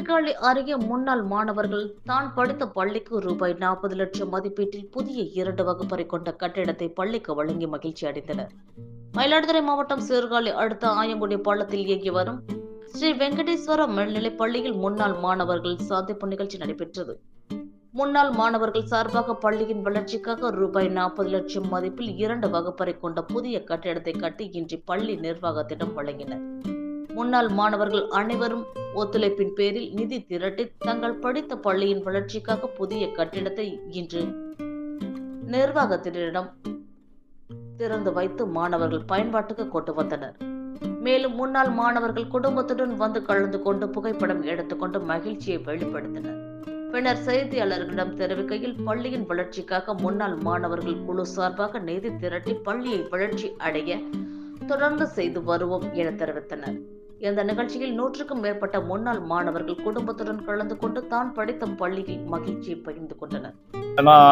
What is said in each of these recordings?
சீர்காழி அருகே முன்னாள் மாணவர்கள் தான் படித்த பள்ளிக்கு ரூபாய் நாற்பது லட்சம் மதிப்பீட்டில் புதிய இரண்டு வகுப்பறை கொண்ட கட்டிடத்தை பள்ளிக்கு வழங்கி மகிழ்ச்சி அடைந்தனர். மயிலாடுதுறை மாவட்டம் சீர்காழி அடுத்த ஆயங்குடி பள்ளத்தில் இயங்கி வரும் ஸ்ரீ வெங்கடேஸ்வர மேல்நிலைப் பள்ளியில் முன்னாள் மாணவர்கள் சந்திப்பு நிகழ்ச்சி நடைபெற்றது. முன்னாள் மாணவர்கள் சார்பாக பள்ளியின் வளர்ச்சிக்காக ரூபாய் நாற்பது லட்சம் மதிப்பில் இரண்டு வகுப்பறை கொண்ட புதிய கட்டிடத்தை கட்டி இன்று பள்ளி நிர்வாகத்திடம் வழங்கினர். முன்னாள் மாணவர்கள் அனைவரும் ஒத்துழைப்பின் பேரில் நிதி திரட்டி தங்கள் படித்த பள்ளியின் வளர்ச்சிக்காக புதிய கட்டிடத்தை இன்று நிர்வாகத்தினரிடம் திறந்து வைத்து மாணவர்கள் பயன்பாட்டுக்கு கொண்டு வந்தனர். மேலும் முன்னாள் மாணவர்கள் குடும்பத்துடன் வந்து கலந்து கொண்டு புகைப்படம் எடுத்துக்கொண்டு மகிழ்ச்சியை வெளிப்படுத்தினர். பின்னர் செய்தியாளர்களிடம் தெரிவிக்கையில் பள்ளியின் வளர்ச்சிக்காக முன்னாள் மாணவர்கள் குழு சார்பாக நிதி திரட்டி பள்ளியை வளர்ச்சி அடைய தொடர்ந்து செய்து வருவோம் என தெரிவித்தனர். இந்த நிகழ்ச்சியில் நூற்றுக்கும் மேற்பட்ட முன்னாள் மாணவர்கள் குடும்பத்துடன் கலந்து கொண்டு தான் படித்த பள்ளியில் மகிழ்ச்சியை பகிர்ந்து கொண்டனர். நான்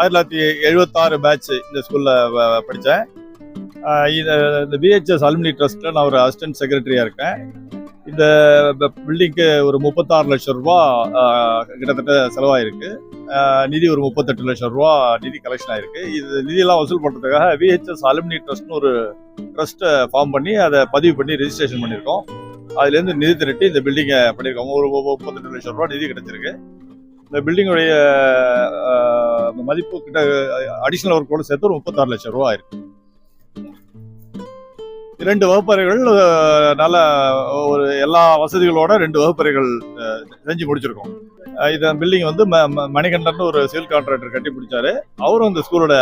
ஆயிரத்தி தொள்ளாயிரத்தி எழுபத்தாறு பேட்ச் இந்த ஸ்கூலில் படித்தேன். இது இந்த பிஹெச்எஸ் அலுமினி ட்ரஸ்ட்டில் நான் ஒரு அசிஸ்டன்ட் செக்ரட்டரியா இருக்கேன். இந்த பில்டிங்க்கு ஒரு முப்பத்தாறு லட்சம் ரூபா கிட்டத்தட்ட செலவாயிருக்கு. நிதி ஒரு முப்பத்தெட்டு லட்சம் ரூபா நிதி கலெக்ஷன் ஆயிருக்கு. இது நிதியெல்லாம் வசூல் பண்ணுறதுக்காக விஹெச்எஸ் அலுமினி ட்ரஸ்ட்னு ஒரு ட்ரஸ்ட்டை ஃபார்ம் பண்ணி அதை பதிவு பண்ணி ரெஜிஸ்ட்ரேஷன் பண்ணியிருக்கோம். அதுலேருந்து நிதி திரட்டி இந்த பில்டிங்கை பண்ணியிருக்கோம். ஒரு முப்பத்தெட்டு லட்சம் ரூபா நிதி கிடைச்சிருக்கு. இந்த பில்டிங்குடைய மதிப்பு கிட்ட அடிஷனல் ஒர்க்கோட சேர்த்து ஒரு முப்பத்தாறு லட்சம் ரூபா ஆயிருக்கு. இரண்டு வகுப்பறைகள் நல்ல ஒரு எல்லா வசதிகளோட ரெண்டு வகுப்பறைகள் செஞ்சு முடிச்சிருக்கோம். இந்த பில்டிங் வந்து மணிகண்டன் ஒரு சிவில் கான்ட்ராக்டர் கட்டி பிடிச்சாரு. அவரும் இந்த ஸ்கூலோட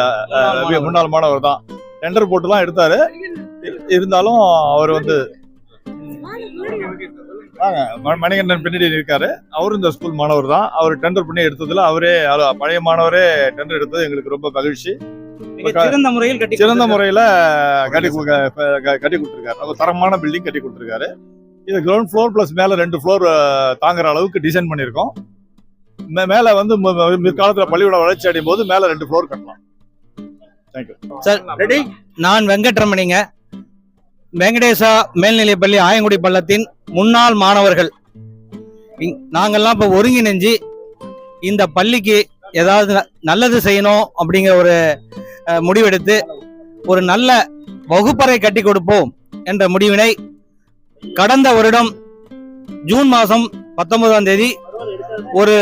முன்னாள் மாணவர் தான். டெண்டர் போட்டுலாம் எடுத்தாரு. இரு- இருந்தாலும் அவர் வந்து மணிகண்டன் பின்னாடி இருக்காரு அவரும் இந்த ஸ்கூல் மாணவர் தான். அவர் டெண்டர் பண்ணி எடுத்ததுல அவரே பழைய மாணவரே டெண்டர் எடுத்தது எங்களுக்கு ரொம்ப மகிழ்ச்சி. மிக சிறந்த முறையில் கட்டி சிறந்த முறையில கட்டி கொடுக்க க- கட்டி கொடுத்துருக்காரு. தரமான பில்டிங் கட்டி கொடுத்துருக்காரு. இது கிரவுண்ட் ஃப்ளோர் பிளஸ் மேல ரெண்டு ஃப்ளோர் தாங்குற அளவுக்கு டிசைன் பண்ணியிருக்கோம். மேல வந்து பிற்காலத்துல பள்ளியோட வளர்ச்சி அடையும் போது மேல ரெண்டு ஃப்ளோர் கட்டலாம். Thank you sir ready? நான் வெங்கட்ரமணிங்க. வெங்கடேசா மேல்நிலைப்பள்ளி ஆயங்குடி பள்ளத்தின் முன்னாள் மாணவர்கள். நாங்கெல்லாம் இப்போ ஒருங்கிணைஞ்சு இந்த பள்ளிக்கு ஏதாவது நல்லது செய்யணும் அப்படிங்கிற ஒரு முடிவெடுத்து ஒரு நல்ல வகுப்பறை கட்டி கொடுப்போம் என்ற முடிவினை கடந்த வருடம் ஜூன் மாதம் பத்தொன்பதாம் தேதி ஒரு